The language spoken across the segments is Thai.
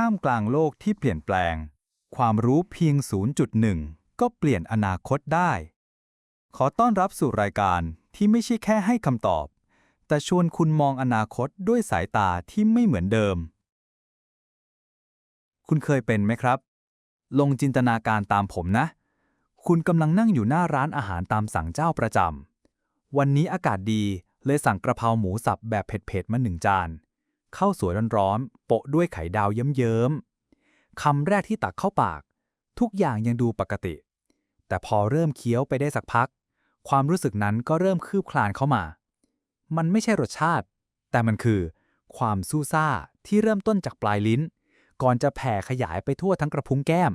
ท่ามกลางโลกที่เปลี่ยนแปลง ความรู้เพียง 0.1 ก็เปลี่ยนอนาคตได้ ขอต้อนรับสู่รายการที่ไม่ใช่แค่ให้คำตอบ แต่ชวนคุณมองอนาคตด้วยสายตาที่ไม่เหมือนเดิม คุณเคยเป็นไหมครับ ลงจินตนาการตามผมนะ คุณกำลังนั่งอยู่หน้าร้านอาหารตามสั่งเจ้าประจำวันนี้อากาศดีเลยสั่งกระเพราหมูสับแบบเผ็ดๆมาหนึ่งจาน ข้าวสวยร้อนๆโปะด้วยไข่ดาวเยิ้มๆคำแรกที่ตักเข้าปาก ทุกอย่างยังดูปกติ แต่พอเริ่มเคี้ยวไปได้สักพัก ความรู้สึกนั้นก็เริ่มคืบคลานเข้ามา มันไม่ใช่รสชาติ แต่มันคือ ความสู้ซ่าที่เริ่มต้นจากปลายลิ้น ก่อนจะแผ่ขยายไปทั่วทั้งกระพุ้งแก้ม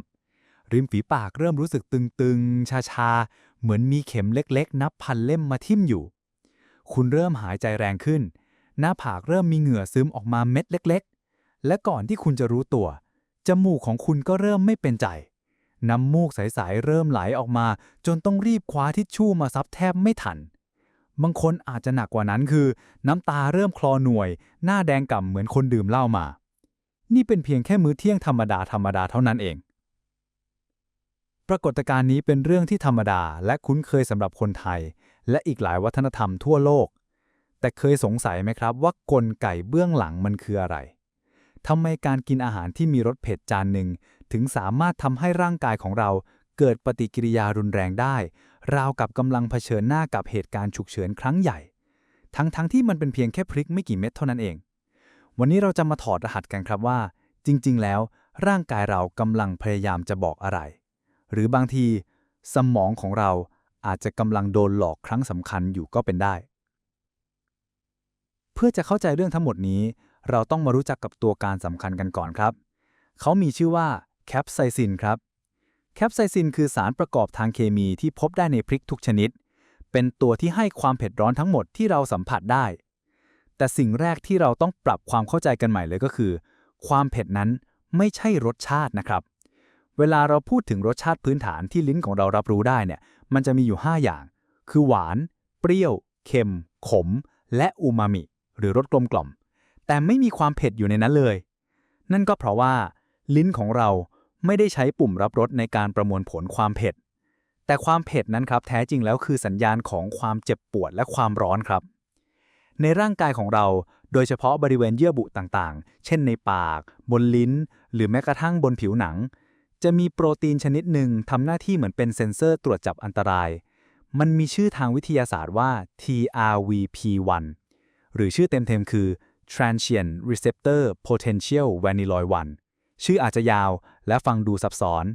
ริมฝีปากเริ่มรู้สึกตึงๆ ชาๆ เหมือนมีเข็มเล็กๆ นับพันเล่มมาทิ่มอยู่ คุณเริ่มหายใจแรงขึ้น หน้าผากเริ่มมีเหงื่อซึมออกมาเม็ดเล็ก ๆ และก่อนที่คุณจะรู้ตัว จมูกของคุณก็เริ่มไม่เป็นใจ น้ำมูกใสๆเริ่มไหลออกมา จนต้องรีบคว้าทิชชู่มาซับแทบไม่ทัน บางคนอาจจะหนักกว่านั้นคือ น้ำตาเริ่มคลอหน่วย หน้าแดงก่ำเหมือนคนดื่มเหล้ามา นี่เป็นเพียงแค่มื้อเที่ยงธรรมดาธรรมดาเท่านั้นเอง ปรากฏการณ์นี้เป็นเรื่องที่ธรรมดาและคุ้นเคยสำหรับคนไทย และอีกหลายวัฒนธรรมทั่วโลก แต่เคยสงสัยไหมครับว่ากลไกเบื้องหลังมันคืออะไรทำไมการกินอาหารที่มีรสเผ็ดจานหนึ่ง ถึงสามารถทำให้ร่างกายของเราเกิดปฏิกิริยารุนแรงได้ ราวกับกำลังเผชิญหน้ากับเหตุการณ์ฉุกเฉินครั้งใหญ่ ทั้งๆทที่มันเป็นเพียงแค่พริกไม่กี่เม็ดเท่านั้นเอง วันนี้เราจะมาถอดรหัสกันครับว่า จริง ๆ แล้ว ร่างกายเรากำลังพยายามจะบอกอะไร หรือบางที สมองของเราอาจจะกำลังโดนหลอกครั้งสำคัญอยู่ก็เป็นได้ เพื่อจะเข้าใจเรื่องทั้งหมดนี้ เราต้องมารู้จักกับตัวการสำคัญกันก่อนครับ เขามีชื่อว่าแคปไซซินครับ แคปไซซินคือสารประกอบทางเคมีที่พบได้ในพริกทุกชนิด เป็นตัวที่ให้ความเผ็ดร้อนทั้งหมดที่เราสัมผัสได้ แต่สิ่งแรกที่เราต้องปรับความเข้าใจกันใหม่เลยก็คือ ความเผ็ดนั้นไม่ใช่รสชาตินะครับ เวลาเราพูดถึงรสชาติพื้นฐานที่ลิ้นของเรารับรู้ได้เนี่ย มันจะมีอยู่ 5 อย่าง คือหวาน เปรี้ยว เค็ม ขม และอูมามิ หรือรสกลมกล่อม แต่ไม่มีความเผ็ดอยู่ในนั้นเลย นั่นก็เพราะว่า ลิ้นของเราไม่ได้ใช้ปุ่มรับรสในการประมวลผลความเผ็ด แต่ความเผ็ดนั้นครับ แท้จริงแล้วคือสัญญาณของความเจ็บปวดและความร้อนครับ ในร่างกายของเรา โดยเฉพาะบริเวณเยื่อบุต่างๆ เช่นในปาก บนลิ้น หรือแม้กระทั่งบนผิวหนัง จะมีโปรตีนชนิดหนึ่งทำหน้าที่เหมือนเป็นเซ็นเซอร์ตรวจจับอันตรายมันมีชื่อทางวิทยาศาสตร์ว่า TRVP1 หรือชื่อเต็มๆคือ Transient Receptor Potential Vanilloid 1 ชื่ออาจจะยาวและฟังดูซับซ้อน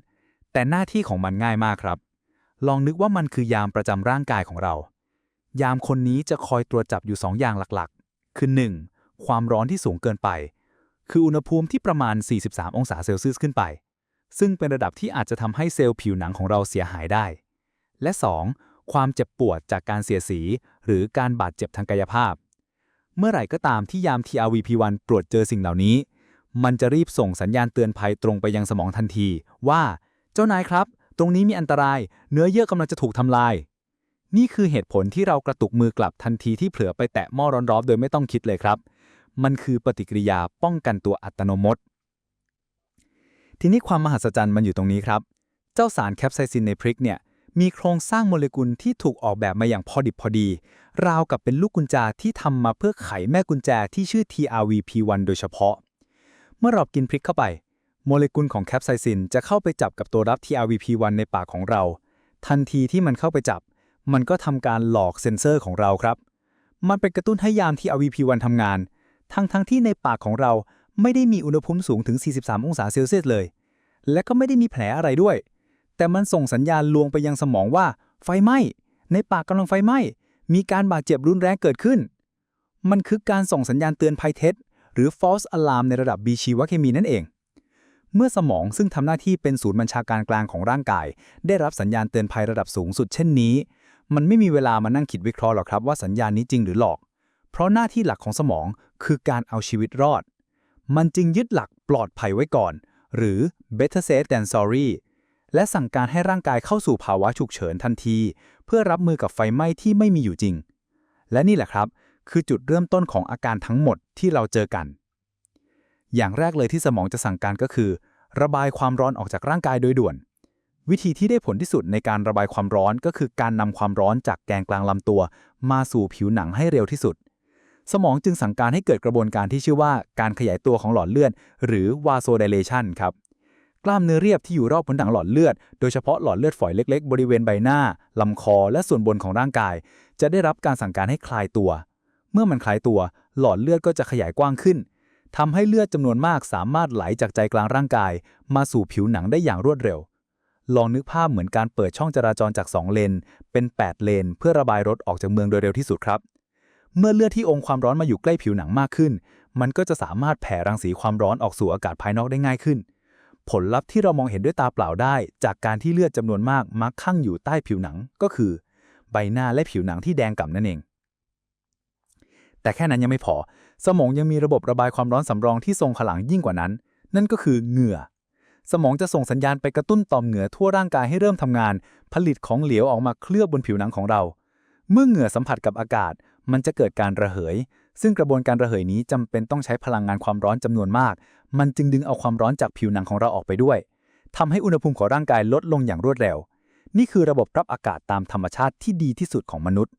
แต่หน้าที่ของมันง่ายมากครับ ลองนึกว่ามันคือยามประจำร่างกายของเรา ยามคนนี้จะคอยตรวจจับอยู่ 2 อย่างหลักๆ คือ 1. ความร้อนที่สูงเกินไป คืออุณหภูมิที่ประมาณ 43 องศาเซลเซียสขึ้นไป ซึ่งเป็นระดับที่อาจจะทำให้เซลล์ผิวหนังของเราเสียหายได้ และ 2. ความเจ็บปวดจากการเสียสี หรือการบาดเจ็บทางกายภาพ เมื่อไหร่ก็ตามที่ยาม TRVP1 ตรวจเจอสิ่งเหล่านี้ มันจะรีบส่งสัญญาณเตือนภัยตรงไปยังสมองทันที ว่า เจ้านายครับ ตรงนี้มีอันตราย เนื้อเยื่อกำลังจะถูกทำลาย นี่คือเหตุผลที่เรากระตุกมือกลับทันทีที่เผลอไปแตะหม้อร้อนๆโดยไม่ต้องคิดเลยครับ มันคือปฏิกิริยาป้องกันตัวอัตโนมัติทีนี้ความมหัศจรรย์มันอยู่ตรงนี้ครับ เจ้าสารแคปไซซินในพริกเนี่ย มีโครงสร้างโมเลกุลที่ถูกออกแบบมาอย่างพอดิบพอดี ราวกับเป็นลูกกุญแจที่ทำมาเพื่อไขแม่กุญแจที่ชื่อ TRVP1 โดยเฉพาะ เมื่อเรากินพริกเข้าไป โมเลกุลของแคปไซซินจะเข้าไปจับกับตัวรับ TRVP1 ในปากของเรา ทันทีที่มันเข้าไปจับ มันก็ทำการหลอกเซ็นเซอร์ของเราครับ มันเป็นกระตุ้นให้ยาม TRVP1 ทำงาน ทั้งทั้งที่ในปากของเราไม่ได้มีอุณหภูมิสูงถึง 43 องศาเซลเซียสเลย และก็ไม่ได้มีแผลอะไรด้วย แต่มันส่งสัญญาณลวงไปยังสมองว่า ไฟไหม้ ในปากกำลังไฟไหม้ มีการบาดเจ็บรุนแรงเกิดขึ้น มันคือการส่งสัญญาณเตือนภัยเท็จ หรือ false alarm ในระดับบีชีวเคมีนั่นเอง เมื่อสมองซึ่งทำหน้าที่เป็นศูนย์บัญชาการกลางของร่างกาย ได้รับสัญญาณเตือนภัยระดับสูงสุดเช่นนี้ มันไม่มีเวลามานั่งคิดวิเคราะห์หรอกครับว่าสัญญาณนี้จริงหรือหลอก เพราะหน้าที่หลักของสมองคือการเอาชีวิตรอด มันจึงยึดหลักปลอดภัยไว้ก่อน หรือ better safe than sorry และสั่งการให้ร่างกายเข้าสู่ภาวะฉุกเฉินทันที เพื่อรับมือกับไฟไหม้ที่ไม่มีอยู่จริง และนี่แหละครับ คือจุดเริ่มต้นของอาการทั้งหมดที่เราเจอกัน อย่างแรกเลยที่สมองจะสั่งการก็คือ ระบายความร้อนออกจากร่างกายโดยด่วน วิธีที่ได้ผลที่สุดในการระบายความร้อนก็คือการนำความร้อนจากแกนกลางลำตัว มาสู่ผิวหนังให้เร็วที่สุด สมองจึงสั่งการให้เกิดกระบวนการที่ชื่อว่าการขยายตัวของหลอดเลือดหรือ vasodilation ครับ กล้ามเนื้อเรียบที่อยู่รอบผนังหลอดเลือด โดยเฉพาะหลอดเลือดฝอยเล็ก ๆ บริเวณใบหน้า ลำคอ และส่วนบนของร่างกาย จะได้รับการสั่งการให้คลายตัว เมื่อมันคลายตัว หลอดเลือดก็จะขยายกว้างขึ้นทำให้เลือดจำนวนมากสามารถไหลจากใจกลางร่างกาย มาสู่ผิวหนังได้อย่างรวดเร็ว ลองนึกภาพเหมือนการเปิดช่องจราจรจาก 2 เลน เป็น 8 เลน เพื่อระบายรถออกจากเมืองโดยเร็วที่สุดครับ เมื่อเลือดที่องค์ความร้อนมาอยู่ใกล้ผิวหนังมากขึ้น มันก็จะสามารถแผ่รังสีความร้อนออกสู่อากาศภายนอกได้ง่ายขึ้น ผลลัพธ์ที่เรามองเห็นด้วยตาเปล่าได้ จากการที่เลือดจำนวนมากมักคั่งอยู่ใต้ผิวหนังก็คือ ใบหน้าและผิวหนังที่แดงก่ำนั่นเอง แต่แค่นั้นยังไม่พอ สมองยังมีระบบระบายความร้อนสำรองที่ทรงพลังยิ่งกว่านั้น นั่นก็คือเหงื่อ สมองจะส่งสัญญาณไปกระตุ้นต่อมเหงื่อทั่วร่างกายให้เริ่มทำงาน ผลิตของเหลวออกมาเคลือบบนผิวหนังของเรา เมื่อเหงื่อสัมผัสกับอากาศ มันจะเกิดการระเหยซึ่งกระบวนการระเหยนี้จำเป็นต้องใช้พลังงานความร้อนจำนวนมาก มันจึงดึงเอาความร้อนจากผิวหนังของเราออกไปด้วยทำให้อุณหภูมิของร่างกายลดลงอย่างรวดเร็ว นี่คือระบบรับอากาศตามธรรมชาติที่ดีที่สุดของมนุษย์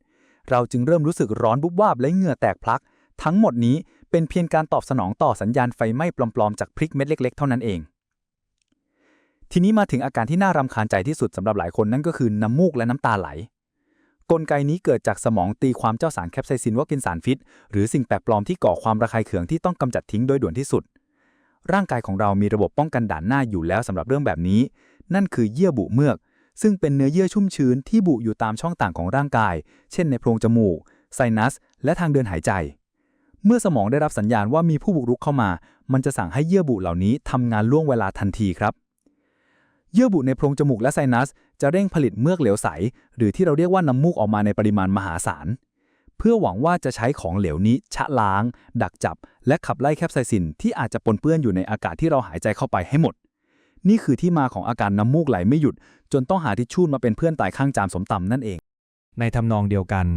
เราจึงเริ่มรู้สึกร้อนบุบวาบและเหงื่อแตกพลัก ทั้งหมดนี้เป็นเพียงการตอบสนองต่อสัญญาณไฟไหม้ปลอมๆจากพริกเม็ดเล็ก ๆ เท่านั้นเอง ทีนี้มาถึงอาการที่น่ารำคาญใจที่สุดสำหรับหลายคนนั่นก็คือน้ำมูกและน้ำตาไหลกลไกนี้เกิดจากสมองตีความเจ้าสารแคปไซซินว่าเป็นสารพิษ หรือสิ่งแปลกปลอมที่ก่อความระคายเคืองที่ต้องกำจัดทิ้งโดยด่วนที่สุด ร่างกายของเรามีระบบป้องกันด่านหน้าอยู่แล้วสำหรับเรื่องแบบนี้ นั่นคือเยื่อบุเมือก ซึ่งเป็นเนื้อเยื่อชุ่มชื้นที่บุอยู่ตามช่องต่างของร่างกาย เช่นในโพรงจมูก ไซนัส และทางเดินหายใจ เมื่อสมองได้รับสัญญาณว่ามีผู้บุกรุกเข้ามา มันจะสั่งให้เยื่อบุเหล่านี้ทำงานล่วงเวลาทันทีครับ เยื่อบุในโพรงจมูกและไซนัส จะเร่งผลิตเมือกเหลวใส หรือที่เราเรียกว่าน้ำมูกออกมาในปริมาณมหาศาล เพื่อหวังว่าจะใช้ของเหลวนี้ชะล้าง ดักจับ และขับไล่แคปไซซินที่อาจจะปนเปื้อนอยู่ในอากาศที่เราหายใจเข้าไปให้หมด นี่คือที่มาของอาการน้ำมูกไหลไม่หยุด จนต้องหาทิชชู่มาเป็นเพื่อนตายข้างจามสมตำนั่นเอง ในทำนองเดียวกัน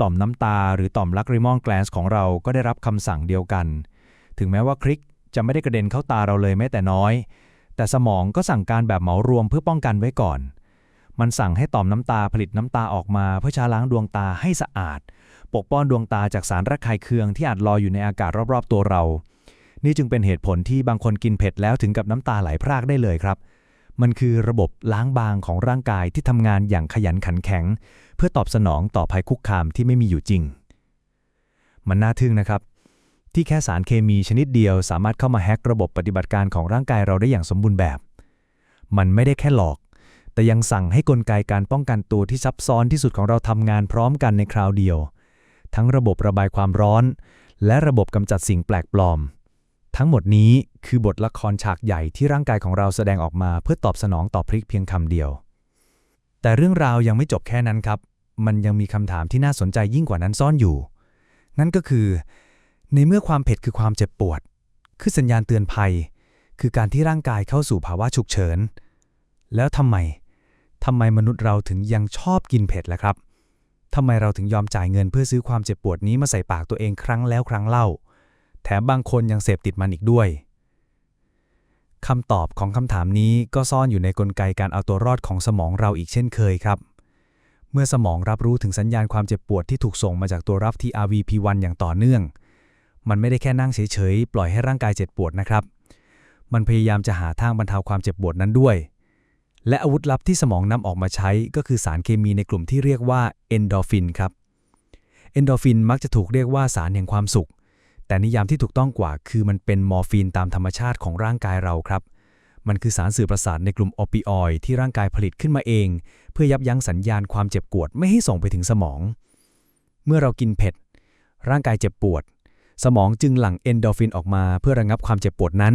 ต่อมน้ำตาหรือต่อมลักริมอนแกลนส์ของเราก็ได้รับคำสั่งเดียวกัน ถึงแม้ว่าคลิกจะไม่ได้กระเด็นเข้าตาเราเลยแม้แต่น้อย แต่สมองก็สั่งการแบบเหมารวมเพื่อป้องกันไว้ก่อน มันสั่งให้ต่อมน้ำตาผลิตน้ำตาออกมาเพื่อชาล้างดวงตาให้สะอาด ปกป้องดวงตาจากสารระคายเคืองที่อาจลอยอยู่ในอากาศรอบๆตัวเรา นี่จึงเป็นเหตุผลที่บางคนกินเผ็ดแล้วถึงกับน้ำตาไหลพรากได้เลยครับ มันคือระบบล้างบางของร่างกายที่ทำงานอย่างขยันขันแข็ง เพื่อตอบสนองต่อภัยคุกคามที่ไม่มีอยู่จริง มันน่าทึ่งนะครับ ที่แค่สารเคมีชนิดเดียว สามารถเข้ามาแฮกระบบปฏิบัติการของร่างกายเราได้อย่างสมบูรณ์แบบ มันไม่ได้แค่หลอกแต่ยังสั่งให้กลไกการป้องกันตัวที่ซับซ้อนที่สุดของเราทำงานพร้อมกันในคราวเดียว ทั้งระบบระบายความร้อน และระบบกำจัดสิ่งแปลกปลอม ทั้งหมดนี้คือบทละครฉากใหญ่ที่ร่างกายของเราแสดงออกมาเพื่อตอบสนองต่อพริกเพียงคำเดียว แต่เรื่องราวยังไม่จบแค่นั้นครับ มันยังมีคำถามที่น่าสนใจยิ่งกว่านั้นซ่อนอยู่ นั่นก็คือ ในเมื่อความเผ็ดคือความเจ็บปวด คือสัญญาณเตือนภัย คือการที่ร่างกายเข้าสู่ภาวะฉุกเฉิน แล้วทำไมทำไมมนุษย์เราถึงยังชอบกินเผ็ดล่ะครับ ทำไมเราถึงยอมจ่ายเงินเพื่อซื้อความเจ็บปวดนี้มาใส่ปากตัวเองครั้งแล้วครั้งเล่า แถมบางคนยังเสพติดมันอีกด้วยคำตอบของคำถามนี้ก็ซ่อนอยู่ในกลไกการเอาตัวรอดของสมองเราอีกเช่นเคยครับ เมื่อสมองรับรู้ถึงสัญญาณความเจ็บปวดที่ถูกส่งมาจากตัวรับ TRVP1 อย่างต่อเนื่อง มันไม่ได้แค่นั่งเฉยๆ ปล่อยให้ร่างกายเจ็บปวดนะครับ มันพยายามจะหาทางบรรเทาความเจ็บปวดนั้นด้วย และอาวุธลับที่สมองนำออกมาใช้ก็คือสารเคมีในกลุ่มที่เรียกว่าเอนโดฟินครับเอนโดฟินมักจะถูกเรียกว่าสารแห่งความสุข แต่นิยามที่ถูกต้องกว่าคือมันเป็นมอร์ฟีนตามธรรมชาติของร่างกายเราครับ มันคือสารสื่อประสาทในกลุ่มโอปิออยด์ที่ร่างกายผลิตขึ้นมาเอง เพื่อยับยั้งสัญญาณความเจ็บปวดไม่ให้ส่งไปถึงสมอง เมื่อเรากินเผ็ด ร่างกายเจ็บปวด สมองจึงหลั่งเอนโดฟินออกมาเพื่อระงับความเจ็บปวดนั้น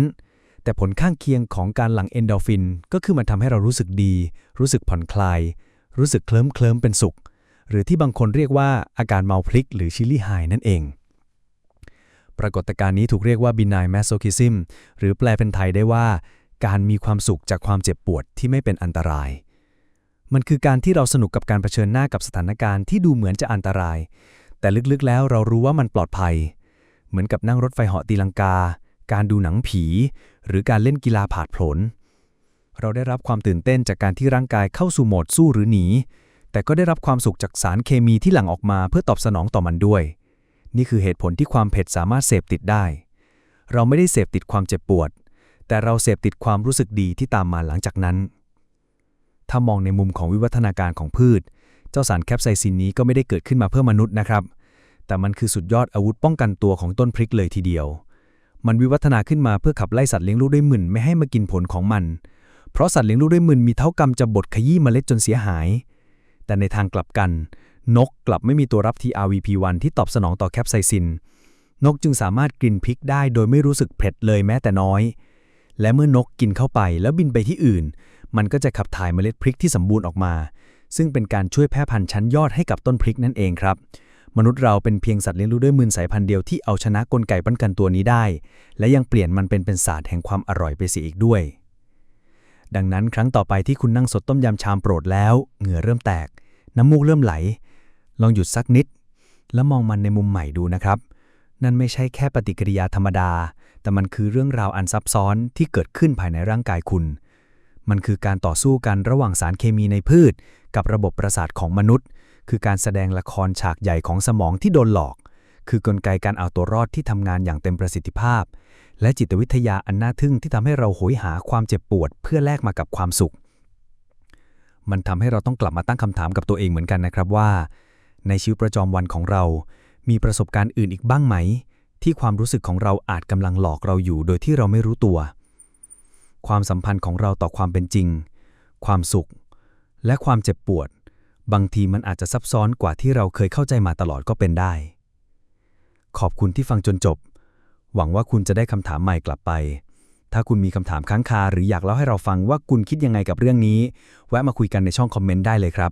แต่ผลข้างเคียงของการหลั่งเอนโดรฟิน ก็คือมันทำให้เรารู้สึกดี รู้สึกผ่อนคลาย รู้สึกเคลิ้มเคลิ้มเป็นสุข หรือที่บางคนเรียกว่าอาการเมาพริก หรือชิลลี่ไฮนั่นเอง ปรากฏการณ์นี้ถูกเรียกว่า benign masochism หรือแปลเป็นไทยได้ว่า การมีความสุขจากความเจ็บปวดที่ไม่เป็นอันตราย มันคือการที่เราสนุกกับการเผชิญหน้ากับสถานการณ์ที่ดูเหมือนจะอันตราย แต่ลึกๆแล้วเรารู้ว่ามันปลอดภัย เหมือนกับนั่งรถไฟเหาะตีลังกา การดูหนังผี หรือการเล่นกีฬาผาดโผนเราได้รับความตื่นเต้นจากการที่ร่างกายเข้าสู่โหมดสู้หรือหนี แต่ก็ได้รับความสุขจากสารเคมีที่หลั่งออกมาเพื่อตอบสนองต่อมันด้วย นี่คือเหตุผลที่ความเผ็ดสามารถเสพติดได้ เราไม่ได้เสพติดความเจ็บปวด แต่เราเสพติดความรู้สึกดีที่ตามมาหลังจากนั้น ถ้ามองในมุมของวิวัฒนาการของพืช เจ้าสารแคปไซซินนี้ก็ไม่ได้เกิดขึ้นมาเพื่อมนุษย์นะครับ แต่มันคือสุดยอดอาวุธป้องกันตัวของต้นพริกเลยทีเดียว มันวิวัฒนาขึ้นมาเพื่อขับไล่สัตว์เลี้ยงลูกด้วยมึนไม่ให้มากินผลของมัน เพราะสัตว์เลี้ยงลูกด้วยมึนมีเท่ากรรมจะบดขยี้เมล็ดจนเสียหาย แต่ในทางกลับกัน นกกลับไม่มีตัวรับ TRVP1 ที่ตอบสนองต่อแคปไซซิน นกจึงสามารถกินพริกได้โดยไม่รู้สึกเผ็ดเลยแม้แต่น้อย และเมื่อนกกินเข้าไปแล้วบินไปที่อื่น มันก็จะขับถ่ายเมล็ดพริกที่สมบูรณ์ออกมา ซึ่งเป็นการช่วยแพร่พันธุ์ชั้นยอดให้กับต้นพริกนั่นเองครับ มนุษย์เราเป็นเพียงสัตว์เลี้ยงลูกด้วยมือสายพันธุ์เดียวที่เอาชนะกลไกป้องกันตัวนี้ได้ และยังเปลี่ยนมันเป็นเป็นศาสตร์แห่งความอร่อยไปเสียอีกด้วย ดังนั้นครั้งต่อไปที่คุณนั่งสดต้มยำชามโปรดแล้ว เหงื่อเริ่มแตก น้ำมูกเริ่มไหล ลองหยุดสักนิด แล้วมองมันในมุมใหม่ดูนะครับ นั่นไม่ใช่แค่ปฏิกิริยาธรรมดา แต่มันคือเรื่องราวอันซับซ้อนที่เกิดขึ้นภายในร่างกายคุณ มันคือการต่อสู้กันระหว่างสารเคมีในพืช กับระบบประสาทของมนุษย์ คือการแสดงละครฉากใหญ่ของสมองที่โดนหลอก คือกลไกการเอาตัวรอดที่ทำงานอย่างเต็มประสิทธิภาพ และจิตวิทยาอันน่าทึ่งที่ทำให้เราโหยหาความเจ็บปวด เพื่อแลกมากับความสุข มันทำให้เราต้องกลับมาตั้งคำถามกับตัวเองเหมือนกันนะครับว่า ในชีวิตประจำวันของเรา มีประสบการณ์อื่นอีกบ้างไหม ที่ความรู้สึกของเราอาจกำลังหลอกเราอยู่ โดยที่เราไม่รู้ตัว ความสัมพันธ์ของเราต่อความเป็นจริง ความสุข และความเจ็บปวด บางทีมันอาจจะซับซ้อนกว่าที่เราเคยเข้าใจมาตลอดก็เป็นได้ ขอบคุณที่ฟังจนจบ หวังว่าคุณจะได้คำถามใหม่กลับไป ถ้าคุณมีคำถามค้างคาหรืออยากเล่าให้เราฟังว่าคุณคิดยังไงกับเรื่องนี้ แวะมาคุยกันในช่องคอมเมนต์ได้เลยครับ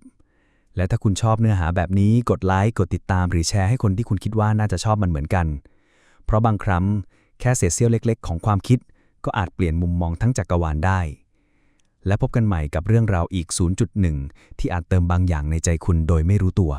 และถ้าคุณชอบเนื้อหาแบบนี้กดไลค์กดติดตาม หรือแชร์ให้คนที่คุณคิดว่าน่าจะชอบมันเหมือนกัน เพราะบางครั้งแค่เศษเสี้ยวเล็ก ๆ ของความคิด ก็อาจเปลี่ยนมุมมองทั้งจักรวาลได้ และพบกันใหม่กับเรื่องราวอีก 0.1 ที่อาจเติมบางอย่างในใจคุณโดยไม่รู้ตัว